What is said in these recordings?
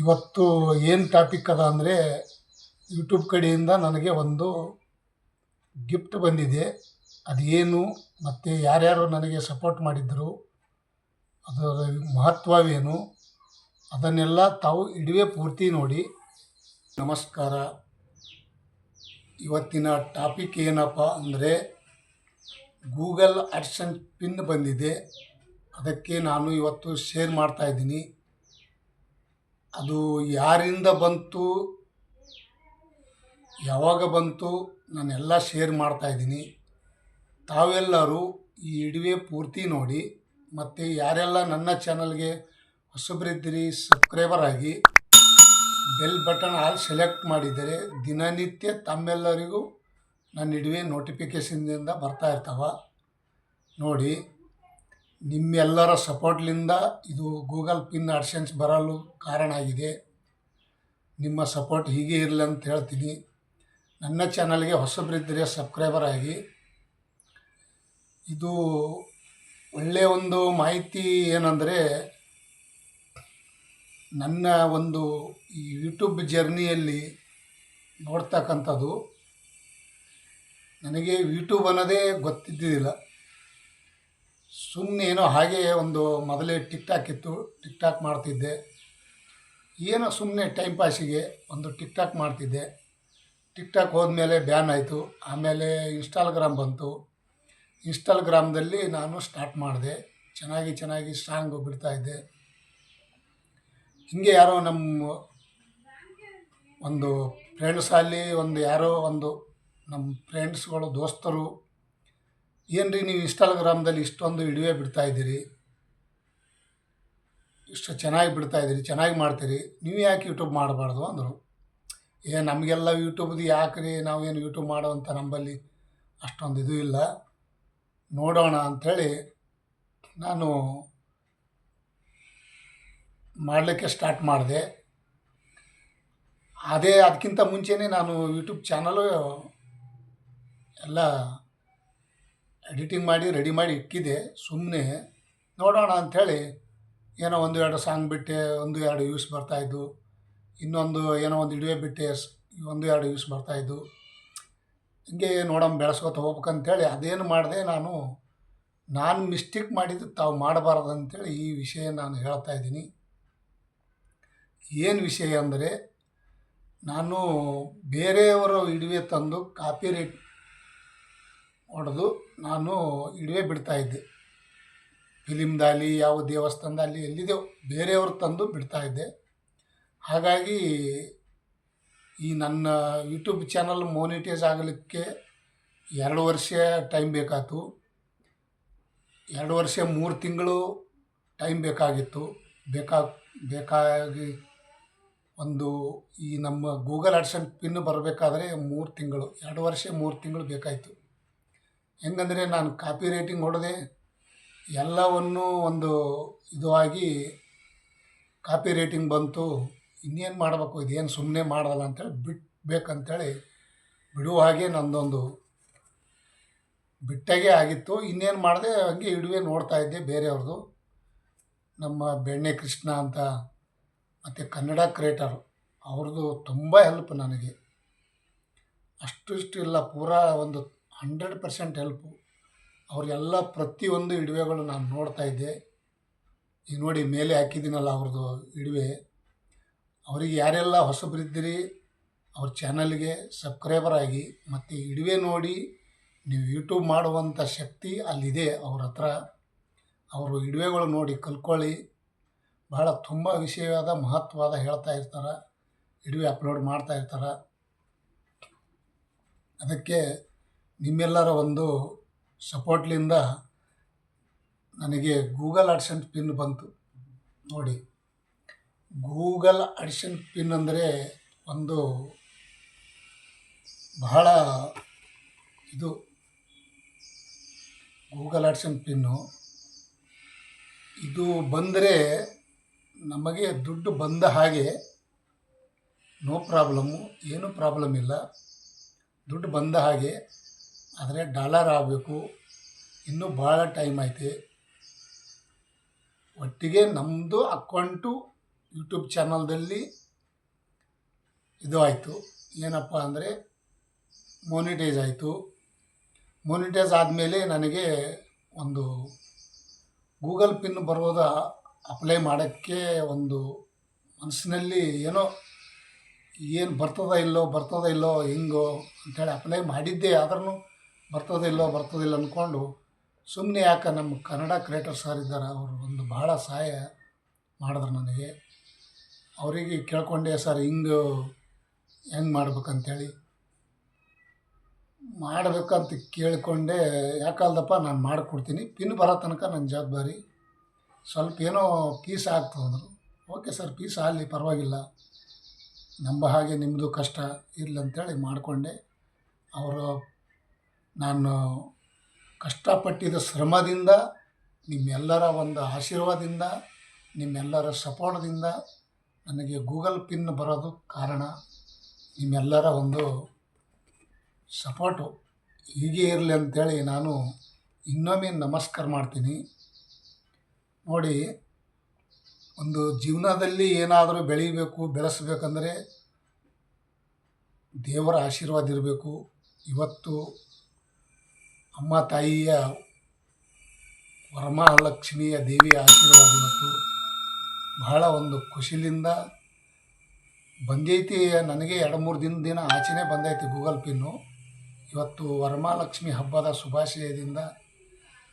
ಇವತ್ತು ಏನು ಟಾಪಿಕ್ ಅದ ಅಂದರೆ ಯೂಟ್ಯೂಬ್ ಕಡೆಯಿಂದ ನನಗೆ ಒಂದು ಗಿಫ್ಟ್ ಬಂದಿದೆ. ಅದೇನು ಮತ್ತು ಯಾರ್ಯಾರು ನನಗೆ ಸಪೋರ್ಟ್ ಮಾಡಿದ್ದರು ಅದರ ಮಹತ್ವವೇನು, ಅದನ್ನೆಲ್ಲ ತಾವು ಇಡುವೆ ಪೂರ್ತಿ ನೋಡಿ. ನಮಸ್ಕಾರ. ಇವತ್ತಿನ ಟಾಪಿಕ್ ಏನಪ್ಪ ಅಂದರೆ ಗೂಗಲ್ ಆ್ಯಡ್ಸನ್ ಪಿನ್ ಬಂದಿದೆ. ಅದಕ್ಕೆ ನಾನು ಇವತ್ತು ಶೇರ್ ಮಾಡ್ತಾಯಿದ್ದೀನಿ ಅದು ಯಾರಿಂದ ಬಂತು, ಯಾವಾಗ ಬಂತು, ನಾನೆಲ್ಲ ಶೇರ್ ಮಾಡ್ತಾಯಿದ್ದೀನಿ ತಾವೆಲ್ಲರೂ ಈ ಇಡುವೆ ಪೂರ್ತಿ ನೋಡಿ, ಮತ್ತು ಯಾರೆಲ್ಲ ನನ್ನ ಚಾನಲ್ಗೆ ಹೊಸಬ್ರಿದ್ದೀರಿ, ಸಬ್ಸ್ಕ್ರೈಬರ್ ಆಗಿ ಬೆಲ್ ಬಟನ್ ಆಲ್ ಸೆಲೆಕ್ಟ್ ಮಾಡಿದರೆ ದಿನನಿತ್ಯ ತಮ್ಮೆಲ್ಲರಿಗೂ ನನ್ನ ಇಡುವೆ ನೋಟಿಫಿಕೇಶನ್ನಿಂದ ಬರ್ತಾ ಇರ್ತಾವ. ನೋಡಿ. ನಿಮ್ಮೆಲ್ಲರ ಸಪೋರ್ಟ್ಲಿಂದ ಇದು ಗೂಗಲ್ ಪಿನ್ ಅಡ್ಸೆನ್ಸ್ ಬರಲು ಕಾರಣ ಆಗಿದೆ. ನಿಮ್ಮ ಸಪೋರ್ಟ್ ಹೀಗೆ ಇರಲಿ ಅಂತ ಹೇಳ್ತೀನಿ. ನನ್ನ ಚಾನಲ್ಗೆ ಹೊಸಬರಿದ್ದರೆ ಸಬ್ಸ್ಕ್ರೈಬರ್ ಆಗಿ. ಇದು ಒಳ್ಳೆಯ ಒಂದು ಮಾಹಿತಿ ಏನಂದರೆ, ನನ್ನ ಒಂದು ಈ ಯೂಟ್ಯೂಬ್ ಜರ್ನಿಯಲ್ಲಿ ನೋಡ್ತಕ್ಕಂಥದ್ದು, ನನಗೆ ಯೂಟ್ಯೂಬ್ ಅನ್ನೋದೇ ಗೊತ್ತಿದ್ದಿದ್ದಿಲ್ಲ. ಸುಮ್ಮನೆ ಏನೋ ಹಾಗೆ ಒಂದು ಮೊದಲೇ ಟಿಕ್ ಟಾಕ್ ಇತ್ತು ಟಿಕ್ ಟಾಕ್ ಮಾಡ್ತಿದ್ದೆ. ಏನೋ ಸುಮ್ಮನೆ ಟೈಮ್ ಪಾಸಿಗೆ ಒಂದು ಟಿಕ್ ಟಾಕ್ ಮಾಡ್ತಿದ್ದೆ. ಟಿಕ್ ಟಾಕ್ ಹೋದ್ಮೇಲೆ ಬ್ಯಾನ್ ಆಯಿತು. ಆಮೇಲೆ ಇನ್ಸ್ಟಾಲ್ಗ್ರಾಮ್ ಬಂತು. ಇನ್ಸ್ಟಾಲ್ಗ್ರಾಮ್ದಲ್ಲಿ ನಾನು ಸ್ಟಾರ್ಟ್ ಮಾಡಿದೆ. ಚೆನ್ನಾಗಿ ಚೆನ್ನಾಗಿ ಸಾಂಗು ಬಿಡ್ತಾಯಿದ್ದೆ ಹಿಂಗೆ ಯಾರೋ ನಮ್ಮ ಒಂದು ಫ್ರೆಂಡ್ಸಲ್ಲಿ ಒಂದು ಯಾರೋ ಒಂದು ನಮ್ಮ ಫ್ರೆಂಡ್ಸ್ಗಳು ದೋಸ್ತರು ಏನು ರೀ ನೀವು ಇನ್ಸ್ಟಾಗ್ರಾಮ್ದಲ್ಲಿ ಇಷ್ಟೊಂದು ವಿಡಿಯೋ ಬಿಡ್ತಾ ಇದ್ದೀರಿ? ಇಷ್ಟು ಚೆನ್ನಾಗಿ ಬಿಡ್ತಾ ಇದ್ದೀರಿ, ಚೆನ್ನಾಗಿ ಮಾಡ್ತೀರಿ. ನೀವು ಯಾಕೆ ಯೂಟ್ಯೂಬ್ ಮಾಡಬಾರ್ದು ಅಂದರು. ಏ, ನಮಗೆಲ್ಲ ಯೂಟ್ಯೂಬ್ದು ಯಾಕೆ ರೀ ನಾವೇನು ಯೂಟ್ಯೂಬ್ ಮಾಡೋವಂಥ ನಂಬಲ್ಲಿ ಅಷ್ಟೊಂದು ಇದು ಇಲ್ಲ. ನೋಡೋಣ ಅಂಥೇಳಿ ನಾನು ಮಾಡಲಿಕ್ಕೆ ಸ್ಟಾರ್ಟ್ ಮಾಡಿದೆ. ಅದೇ ಅದಕ್ಕಿಂತ ಮುಂಚೆನೇ ನಾನು ಯೂಟ್ಯೂಬ್ ಚಾನಲು ಎಲ್ಲ ಎಡಿಟಿಂಗ್ ಮಾಡಿ, ರೆಡಿ ಮಾಡಿ ಇಕ್ಕಿದೆ ಸುಮ್ಮನೆ ನೋಡೋಣ ಅಂಥೇಳಿ ಏನೋ ಒಂದು ಎರಡು ಸಾಂಗ್ ಬಿಟ್ಟೆ, ಒಂದು ಎರಡು ಯೂಸ್ ಬರ್ತಾಯಿದ್ದು ಇನ್ನೊಂದು ಏನೋ ಒಂದು ಇಡುವೆ ಬಿಟ್ಟೆ ಒಂದು ಎರಡು ಯೂಸ್ ಬರ್ತಾಯಿದ್ದು ಹಿಂಗೆ ನೋಡೋಣ, ಬೆಳೆಸ್ಕೊತ ಹೋಗ್ಬೇಕಂತೇಳಿ ಅದೇನು ಮಾಡಿದೆ ನಾನು ನಾನು ಮಿಸ್ಟೇಕ್ ಮಾಡಿದ್ದು ತಾವು ಮಾಡಬಾರ್ದು ಅಂತೇಳಿ ಈ ವಿಷಯ ನಾನು ಹೇಳ್ತಾ ಇದ್ದೀನಿ. ಏನು ವಿಷಯ ಅಂದರೆ, ನಾನು ಬೇರೆಯವರ ಇಡುವೆ ತಂದು ಕಾಪಿ ರೇಟ್ ಹೊಡೆದು ನಾನು ಇಡುವೆ ಬಿಡ್ತಾಯಿದ್ದೆ ಫಿಲಿಮ್ದಾಗಲಿ, ಯಾವ ದೇವಸ್ಥಾನದಲ್ಲಿ ಎಲ್ಲಿದೆಯೋ ಬೇರೆಯವ್ರು ತಂದು ಬಿಡ್ತಾಯಿದ್ದೆ ಹಾಗಾಗಿ ಈ ನನ್ನ ಯೂಟ್ಯೂಬ್ ಚಾನಲ್ ಮೋನಿಟೈಸ್ ಆಗಲಿಕ್ಕೆ ಎರಡು ವರ್ಷ ಟೈಮ್ ಬೇಕಾಯಿತು ಎರಡು ವರ್ಷ ಮೂರು ತಿಂಗಳು ಟೈಮ್ ಬೇಕಾಗಿತ್ತು. ಬೇಕಾ, ಬೇಕಾಗಿ ಒಂದು ಈ ನಮ್ಮ ಗೂಗಲ್ ಅಡ್ಸನ್ ಪಿನ್ ಬರಬೇಕಾದ್ರೆ ಮೂರು ತಿಂಗಳು, ಎರಡು ವರ್ಷ ಮೂರು ತಿಂಗಳು ಬೇಕಾಯಿತು. ಹೆಂಗಂದರೆ ನಾನು ಕಾಪಿ ರೈಟಿಂಗ್ ಹೊಡೆದೆ, ಎಲ್ಲವನ್ನೂ ಒಂದು ಇದು ಆಗಿ ಕಾಪಿ ರೈಟಿಂಗ್ ಬಂತು, ಇನ್ನೇನು ಮಾಡಬೇಕು, ಇದೇನು ಸುಮ್ಮನೆ ಮಾಡೋಲ್ಲ ಅಂತೇಳಿ ಬಿಟ್ಬೇಕಂತೇಳಿ ಬಿಡುವ ಹಾಗೆ ನಂದೊಂದು ಬಿಟ್ಟಾಗೆ ಆಗಿತ್ತು. ಇನ್ನೇನು ಮಾಡಿದೆ, ಹಂಗೆ ಇಡುವೆ ನೋಡ್ತಾ ಇದ್ದೆ ಬೇರೆಯವ್ರದ್ದು ನಮ್ಮ ಬೆಣ್ಣೆ ಕೃಷ್ಣ ಅಂತ, ಮತ್ತು ಕನ್ನಡ ಕ್ರಿಯೇಟರ್ ಅವ್ರದ್ದು ತುಂಬ ಹೆಲ್ಪ್ ನನಗೆ. ಅಷ್ಟು ಇಷ್ಟು ಇಲ್ಲ, ಪೂರಾ ಒಂದು ಹಂಡ್ರೆಡ್ ಪರ್ಸೆಂಟ್ ಹೆಲ್ಪು ಅವರೆಲ್ಲ ಪ್ರತಿಯೊಂದು ಇಡುವೆಗಳು ನಾನು ನೋಡ್ತಾ ಇದ್ದೆ. ಈಗ ನೋಡಿ, ಮೇಲೆ ಹಾಕಿದ್ದೀನಲ್ಲ ಅವ್ರದ್ದು ಇಡುವೆ. ಅವರಿಗೆ ಯಾರೆಲ್ಲ ಹೊಸಬರಿದ್ದೀರಿ ಅವ್ರ ಚಾನಲ್ಗೆ ಸಬ್ಸ್ಕ್ರೈಬರ್ ಆಗಿ, ಮತ್ತು ಇಡುವೆ ನೋಡಿ ನೀವು ಯೂಟ್ಯೂಬ್ ಮಾಡುವಂಥ ಶಕ್ತಿ ಅಲ್ಲಿದೆ ಅವ್ರ ಹತ್ರ. ಅವರು ಇಡುವೆಗಳು ನೋಡಿ ಕಲ್ತ್ಕೊಳ್ಳಿ. ಬಹಳ ತುಂಬ ವಿಷಯವಾದ, ಮಹತ್ವವಾದ ಹೇಳ್ತಾ ಇರ್ತಾರೆ. ಇಡುವೆ ಅಪ್ಲೋಡ್ ಮಾಡ್ತಾ ಇರ್ತಾರೆ. ಅದಕ್ಕೆ ನಿಮ್ಮೆಲ್ಲರ ಒಂದು ಸಪೋರ್ಟ್ಲಿಂದ ನನಗೆ ಗೂಗಲ್ ಅಡ್ಸೆನ್ಸ್ ಪಿನ್ ಬಂತು. ನೋಡಿ, ಗೂಗಲ್ ಅಡ್ಸೆನ್ಸ್ ಪಿನ್ ಅಂದರೆ ಒಂದು ಬಹಳ ಇದು. Google AdSense pin. ಇದು ಬಂದರೆ ನಮಗೆ ದುಡ್ಡು ಬಂದ ಹಾಗೆ ನೋ ಪ್ರಾಬ್ಲಮ್ಮು, ಏನೂ ಪ್ರಾಬ್ಲಮ್ ಇಲ್ಲ. ದುಡ್ಡು ಬಂದ ಹಾಗೆ ಆದರೆ ಡಾಲರ್ ಆಗಬೇಕು. ಇನ್ನೂ ಭಾಳ ಟೈಮ್ ಐತೆ. ಒಟ್ಟಿಗೆ ನಮ್ಮದು ಅಕೌಂಟು ಯೂಟ್ಯೂಬ್ ಚಾನಲ್ದಲ್ಲಿ ಇದು ಆಯಿತು. ಏನಪ್ಪ ಅಂದರೆ ಮೋನಿಟೈಸ್ ಆಯಿತು. ಮೋನಿಟೈಸ್ ಆದಮೇಲೆ ನನಗೆ ಒಂದು ಗೂಗಲ್ ಪಿನ್ ಬರೋದ ಅಪ್ಲೈ ಮಾಡೋಕ್ಕೆ ಒಂದು ಮನಸ್ಸಿನಲ್ಲಿ ಏನೋ ಏನು ಬರ್ತದ ಇಲ್ಲೋ ಬರ್ತದ ಇಲ್ಲೋ ಹಿಂಗೋ ಅಂಥೇಳಿ ಅಪ್ಲೈ ಮಾಡಿದ್ದೆ ಆದ್ರೂ ಬರ್ತದ ಇಲ್ಲೋ ಬರ್ತದಿಲ್ಲ ಅಂದ್ಕೊಂಡು ಸುಮ್ಮನೆ ಯಾಕೆ ನಮ್ಮ ಕನ್ನಡ ಕ್ರಿಯೇಟರ್ ಸರ್ ಇದ್ದಾರೆ, ಅವರು ಒಂದು ಭಾಳ ಸಹಾಯ ಮಾಡಿದ್ರು ನನಗೆ. ಅವರಿಗೆ ಕೇಳ್ಕೊಂಡೆ, ಸರ್, ಹಿಂಗೆ ಹೆಂಗೆ ಮಾಡ್ಬೇಕಂತೇಳಿ. ಮಾಡಬೇಕಂತ ಕೇಳಿಕೊಂಡೆ, ಯಾಕಲ್ದಪ್ಪ, ನಾನು ಮಾಡಿಕೊಡ್ತೀನಿ. ಪಿನ್ ಬರೋ ತನಕ ನನ್ನ ಜವಾಬ್ದಾರಿ. ಸ್ವಲ್ಪ ಏನೋ ಪೀಸ್ ಅಂದರು. ಓಕೆ ಸರ್, ಪೀಸ್ ಆಗಲಿ, ಪರವಾಗಿಲ್ಲ. ನಂಬ ಹಾಗೆ ನಿಮ್ಮದು ಕಷ್ಟ, ಇರಲಿ ಅಂತೇಳಿ ಮಾಡಿಕೊಂಡೆ. ಅವರು ನಾನು ಕಷ್ಟಪಟ್ಟಿದ ಶ್ರಮದಿಂದ, ನಿಮ್ಮೆಲ್ಲರ ಒಂದು ಆಶೀರ್ವಾದದಿಂದ, ನಿಮ್ಮೆಲ್ಲರ ಸಪೋರ್ಟ್ದಿಂದ ನನಗೆ ಗೂಗಲ್ ಪಿನ್ ಬರೋದು ಕಾರಣ. ನಿಮ್ಮೆಲ್ಲರ ಒಂದು ಸಪೋರ್ಟು ಹೀಗೆ ಇರಲಿ ಅಂಥೇಳಿ ನಾನು ಇನ್ನೊಮ್ಮೆ ನಮಸ್ಕಾರ ಮಾಡ್ತೀನಿ. ನೋಡಿ, ಒಂದು ಜೀವನದಲ್ಲಿ ಏನಾದರೂ ಬೆಳೀಬೇಕು, ಬೆಳೆಸಬೇಕಂದ್ರೆ ದೇವರ ಆಶೀರ್ವಾದ ಇರಬೇಕು. ಇವತ್ತು ಅಮ್ಮ ತಾಯಿಯ ವರಮಹಾಲಕ್ಷ್ಮಿಯ ದೇವಿಯ ಆಶೀರ್ವಾದ ಇವತ್ತು ಬಹಳ ಒಂದು ಖುಷಿಲಿಂದ ಬಂದೈತಿ. ನನಗೆ ಎರಡು ಮೂರು ದಿನ ದಿನ ಆಚೆನೆ ಬಂದೈತಿ ಗೂಗಲ್ ಪಿನ್ನು ಇವತ್ತು ವರಮಹಾಲಕ್ಷ್ಮಿ ಹಬ್ಬದ ಶುಭಾಶಯದಿಂದ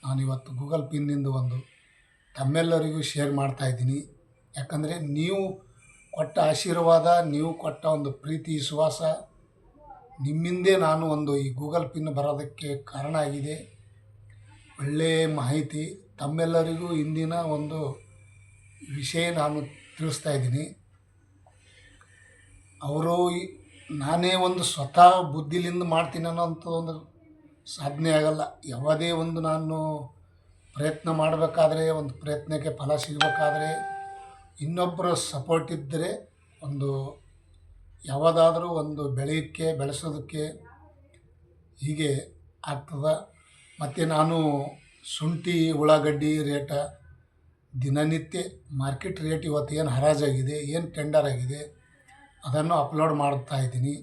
ನಾನು ಇವತ್ತು ಗೂಗಲ್ ಪಿನ್ನಿಂದ ಒಂದು ತಮ್ಮೆಲ್ಲರಿಗೂ ಶೇರ್ ಮಾಡ್ತಾ ಇದ್ದೀನಿ. ಯಾಕಂದರೆ ನೀವು ಕೊಟ್ಟ ಆಶೀರ್ವಾದ, ನೀವು ಕೊಟ್ಟ ಒಂದು ಪ್ರೀತಿ, ವಿಶ್ವಾಸ ನಿಮ್ಮಿಂದೇ ನಾನು ಒಂದು ಈ ಗೂಗಲ್ ಪಿನ್ ಬರೋದಕ್ಕೆ ಕಾರಣ ಆಗಿದೆ. ಒಳ್ಳೆಯ ಮಾಹಿತಿ. ತಮ್ಮೆಲ್ಲರಿಗೂ ಇಂದಿನ ಒಂದು ವಿಷಯ ನಾನು ತಿಳಿಸ್ತಾ ಇದ್ದೀನಿ. ಅವರು ನಾನೇ ಒಂದು ಸ್ವತಃ ಬುದ್ಧಿಲಿಂದ ಮಾಡ್ತೀನಿ ಅನ್ನೋಂಥ ಒಂದು ಸಾಧನೆ ಆಗಲ್ಲ. ಯಾವುದೇ ಒಂದು ನಾನು ಪ್ರಯತ್ನ ಮಾಡಬೇಕಾದ್ರೆ, ಒಂದು ಪ್ರಯತ್ನಕ್ಕೆ ಫಲ ಸಿಗಬೇಕಾದ್ರೆ ಇನ್ನೊಬ್ಬರ ಸಪೋರ್ಟ್ ಇದ್ದರೆ ಒಂದು ಯಾವುದಾದ್ರೂ ಒಂದು ಬೆಳೆಯೋಕ್ಕೆ, ಬೆಳೆಸೋದಕ್ಕೆ ಹೀಗೆ ಆಗ್ತದೆ. ಮತ್ತು ನಾನು ಶುಂಠಿ, ಉಳ್ಳಾಗಡ್ಡಿ ರೇಟ ದಿನನಿತ್ಯ ಮಾರ್ಕೆಟ್ ರೇಟ್ ಇವತ್ತು ಏನು ಹರಾಜಾಗಿದೆ ಏನು ಟೆಂಡರ್ ಆಗಿದೆ, ಅದನ್ನು ಅಪ್ಲೋಡ್ ಮಾಡ್ತಾ ಇದ್ದೀನಿ.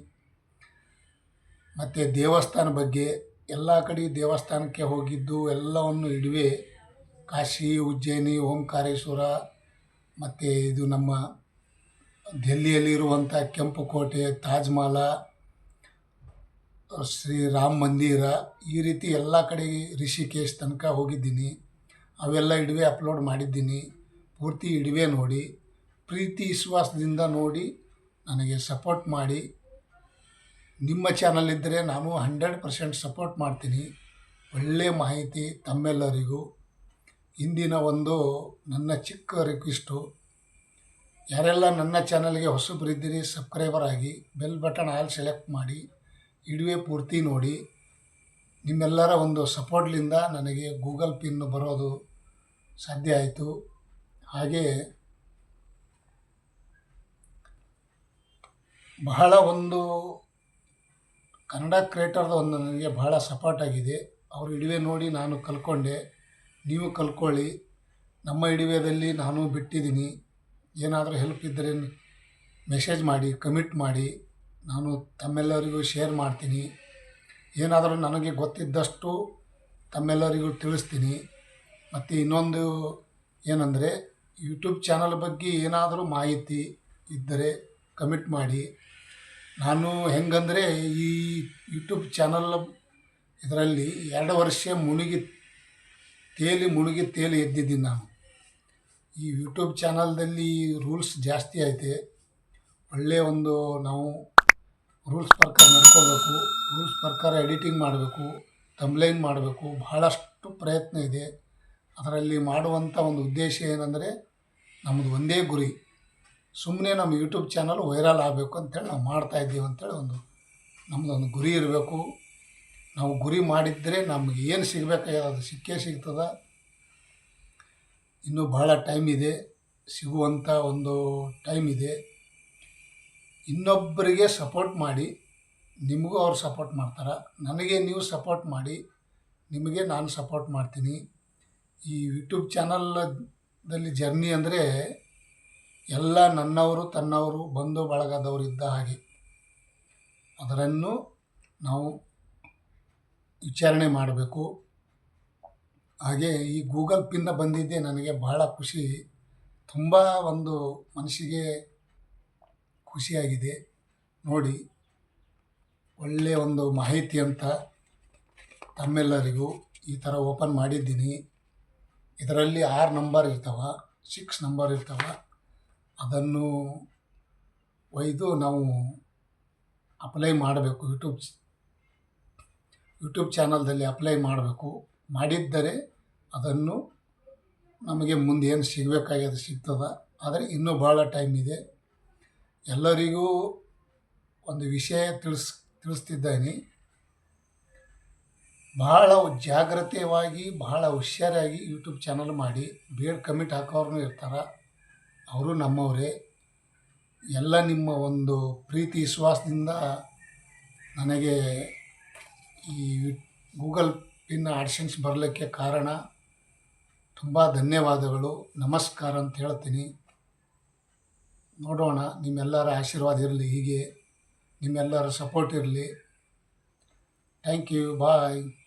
ಮತ್ತು ದೇವಸ್ಥಾನ ಬಗ್ಗೆ ಎಲ್ಲ ಕಡೆ ದೇವಸ್ಥಾನಕ್ಕೆ ಹೋಗಿದ್ದು ಎಲ್ಲವನ್ನು ಇಡುವೆ. ಕಾಶಿ, ಉಜ್ಜಯಿನಿ, ಓಂಕಾರೇಶ್ವರ, ಮತ್ತು ಇದು ನಮ್ಮ ದೆಹಲಿಯಲ್ಲಿರುವಂಥ ಕೆಂಪು ಕೋಟೆ ತಾಜ್ ಮಹಲ ಶ್ರೀ ರಾಮ ಮಂದಿರ, ಈ ರೀತಿ ಎಲ್ಲ ಕಡೆ ರಿಷಿಕೇಶ್ ತನಕ ಹೋಗಿದ್ದೀನಿ. ಅವೆಲ್ಲ ಇಡುವೆ ಅಪ್ಲೋಡ್ ಮಾಡಿದ್ದೀನಿ. ಪೂರ್ತಿ ಇಡುವೆ ನೋಡಿ, ಪ್ರೀತಿ ವಿಶ್ವಾಸದಿಂದ ನೋಡಿ ನನಗೆ ಸಪೋರ್ಟ್ ಮಾಡಿ. ನಿಮ್ಮ ಚಾನಲ್ ಇದ್ದರೆ ನಾನು ಹಂಡ್ರೆಡ್ ಪರ್ಸೆಂಟ್ ಸಪೋರ್ಟ್ ಮಾಡ್ತೀನಿ. ಒಳ್ಳೆಯ ಮಾಹಿತಿ ತಮ್ಮೆಲ್ಲರಿಗೂ. ಇಂದಿನ ಒಂದು ನನ್ನ ಚಿಕ್ಕ ರಿಕ್ವೆಸ್ಟು ಯಾರೆಲ್ಲ ನನ್ನ ಚಾನಲ್ಗೆ ಹೊಸಬರಿದ್ದೀರಿ, ಸಬ್ಸ್ಕ್ರೈಬರ್ ಆಗಿ ಬೆಲ್ ಬಟನ್ ಆಲ್ ಸೆಲೆಕ್ಟ್ ಮಾಡಿ, ಇಡುವೆ ಪೂರ್ತಿ ನೋಡಿ. ನಿಮ್ಮೆಲ್ಲರ ಒಂದು ಸಪೋರ್ಟ್ಲಿಂದ ನನಗೆ ಗೂಗಲ್ ಪಿನ್ ಬರೋದು ಸಾಧ್ಯ ಆಯಿತು. ಹಾಗೆ ಬಹಳ ಒಂದು ಕನ್ನಡ ಕ್ರಿಯೇಟರ್ದು ಒಂದು ನನಗೆ ಬಹಳ ಸಪೋರ್ಟ್ ಆಗಿದೆ. ಅವರು ಇಡುವೆ ನೋಡಿ ನಾನು ಕಲ್ಕೊಂಡೆ. ನೀವು ಕಲ್ಕೊಳ್ಳಿ. ನಮ್ಮ ಇಡುವೆಯಲ್ಲಿ ನಾನು ಬಿಟ್ಟಿದ್ದೀನಿ. ಏನಾದರೂ ಹೆಲ್ಪ್ ಇದ್ದರೆ ಮೆಸೇಜ್ ಮಾಡಿ ಕಮಿಟ್ ಮಾಡಿ, ನಾನು ತಮ್ಮೆಲ್ಲರಿಗೂ ಶೇರ್ ಮಾಡ್ತೀನಿ. ಏನಾದರೂ ನನಗೆ ಗೊತ್ತಿದ್ದಷ್ಟು ತಮ್ಮೆಲ್ಲರಿಗೂ ತಿಳಿಸ್ತೀನಿ. ಮತ್ತು ಇನ್ನೊಂದು ಏನಂದರೆ ಯೂಟ್ಯೂಬ್ ಚಾನಲ್ ಬಗ್ಗೆ ಏನಾದರೂ ಮಾಹಿತಿ ಇದ್ದರೆ ಕಮಿಟ್ ಮಾಡಿ. ನಾನು ಹೆಂಗಂದರೆ, ಈ ಯೂಟ್ಯೂಬ್ ಚಾನಲ್ ಇದರಲ್ಲಿ ಎರಡು ವರ್ಷ ಮುಳುಗಿ ತೇಲಿ ಮುಳುಗಿ ತೇಲಿ ಎದ್ದಿದ್ದೀನಿ ನಾನು. ಈ ಯೂಟ್ಯೂಬ್ ಚಾನಲ್ದಲ್ಲಿ ರೂಲ್ಸ್ ಜಾಸ್ತಿ ಐತೆ. ಒಳ್ಳೆಯ ಒಂದು ನಾವು ರೂಲ್ಸ್ ಪ್ರಕಾರ ನಡ್ಕೋಬೇಕು, ರೂಲ್ಸ್ ಪ್ರಕಾರ ಎಡಿಟಿಂಗ್ ಮಾಡಬೇಕು ತಂಬ್ಲೈನ್ ಮಾಡಬೇಕು, ಬಹಳಷ್ಟು ಪ್ರಯತ್ನ ಇದೆ. ಅದರಲ್ಲಿ ಮಾಡುವಂಥ ಒಂದು ಉದ್ದೇಶ ಏನಂದರೆ ನಮ್ಮದು ಒಂದೇ ಗುರಿ. ಸುಮ್ಮನೆ ನಮ್ಮ ಯೂಟ್ಯೂಬ್ ಚಾನಲ್ ವೈರಲ್ ಆಗಬೇಕು ಅಂತೇಳಿ ನಾವು ಮಾಡ್ತಾ ಇದ್ದೀವಿ ಅಂತೇಳಿ ಒಂದು ನಮ್ಮದೊಂದು ಗುರಿ ಇರಬೇಕು. ನಾವು ಗುರಿ ಮಾಡಿದರೆ ನಮಗೆ ಏನು ಸಿಗಬೇಕಾಗ್ಯದ ಅದು ಸಿಕ್ಕೇ ಸಿಗ್ತದೆ. ಇನ್ನೂ ಬಹಳ ಟೈಮ್ ಇದೆ ಸಿಗುವಂಥ ಒಂದು ಟೈಮ್ ಇದೆ. ಇನ್ನೊಬ್ಬರಿಗೆ ಸಪೋರ್ಟ್ ಮಾಡಿ, ನಿಮಗೂ ಅವ್ರು ಸಪೋರ್ಟ್ ಮಾಡ್ತಾರೆ. ನನಗೆ ನೀವು ಸಪೋರ್ಟ್ ಮಾಡಿ, ನಿಮಗೆ ನಾನು ಸಪೋರ್ಟ್ ಮಾಡ್ತೀನಿ. ಈ ಯೂಟ್ಯೂಬ್ ಚಾನಲ್ದಲ್ಲಿ ಜರ್ನಿ ಅಂದರೆ ಎಲ್ಲ ನನ್ನವರು, ತನ್ನವರು, ಬಂಧು ಬಳಗದವರು ಇದ್ದ ಹಾಗೆ. ಅದರನ್ನು ನಾವು ವಿಚಾರಣೆ ಮಾಡಬೇಕು. ಹಾಗೆ ಈ ಗೂಗಲ್ ಪಿಂದ ಬಂದಿದ್ದೇ ನನಗೆ ಬಹಳ ಖುಷಿ. ತುಂಬ ಒಂದು ಮನಸ್ಸಿಗೆ ಖುಷಿಯಾಗಿದೆ. ನೋಡಿ ಒಳ್ಳೆಯ ಒಂದು ಮಾಹಿತಿ ಅಂತ ತಮ್ಮೆಲ್ಲರಿಗೂ ಈ ಥರ ಓಪನ್ ಮಾಡಿದ್ದೀನಿ. ಇದರಲ್ಲಿ ಆರು ನಂಬರ್ ಇರ್ತಾವ, ಸಿಕ್ಸ್ ನಂಬರ್ ಇರ್ತಾವ. ಅದನ್ನು ಒಯ್ದು ನಾವು ಅಪ್ಲೈ ಮಾಡಬೇಕು. ಯೂಟ್ಯೂಬ್ ಯೂಟ್ಯೂಬ್ ಚಾನಲ್ದಲ್ಲಿ ಅಪ್ಲೈ ಮಾಡಬೇಕು. ಮಾಡಿದ್ದರೆ ಅದನ್ನು ನಮಗೆ ಮುಂದೆ ಏನು ಸಿಗಬೇಕಾಗ್ಯದ ಸಿಗ್ತದೆ. ಆದರೆ ಇನ್ನೂ ಭಾಳ ಟೈಮ್ ಇದೆ. ಎಲ್ಲರಿಗೂ ಒಂದು ವಿಷಯ ತಿಳಿಸ್, ತಿಳಿಸ್ತಿದ್ದೇನೆ. ಬಹಳ ಜಾಗ್ರತೆಯಾಗಿ ಬಹಳ ಹುಷಾರಾಗಿ ಯೂಟ್ಯೂಬ್ ಚಾನಲ್ ಮಾಡಿ. ಬೇಡ್ ಕಮಿಟ್ ಹಾಕೋರು ಇರ್ತಾರೆ. ಅವರು ನಮ್ಮವರೇ. ಎಲ್ಲ ನಿಮ್ಮ ಒಂದು ಪ್ರೀತಿ, ವಿಶ್ವಾಸದಿಂದ ನನಗೆ ಈ ಗೂಗಲ್ ಪಿನ್ ಆಡಿಷನ್ಸ್ ಬರಲಿಕ್ಕೆ ಕಾರಣ ತುಂಬ ಧನ್ಯವಾದಗಳು. ನಮಸ್ಕಾರ ಅಂತ ಹೇಳ್ತೀನಿ. ನೋಡೋಣ, ನಿಮ್ಮೆಲ್ಲರ ಆಶೀರ್ವಾದ ಇರಲಿ, ಹೀಗೆ ನಿಮ್ಮೆಲ್ಲರ ಸಪೋರ್ಟ್ ಇರಲಿ. Thank you bye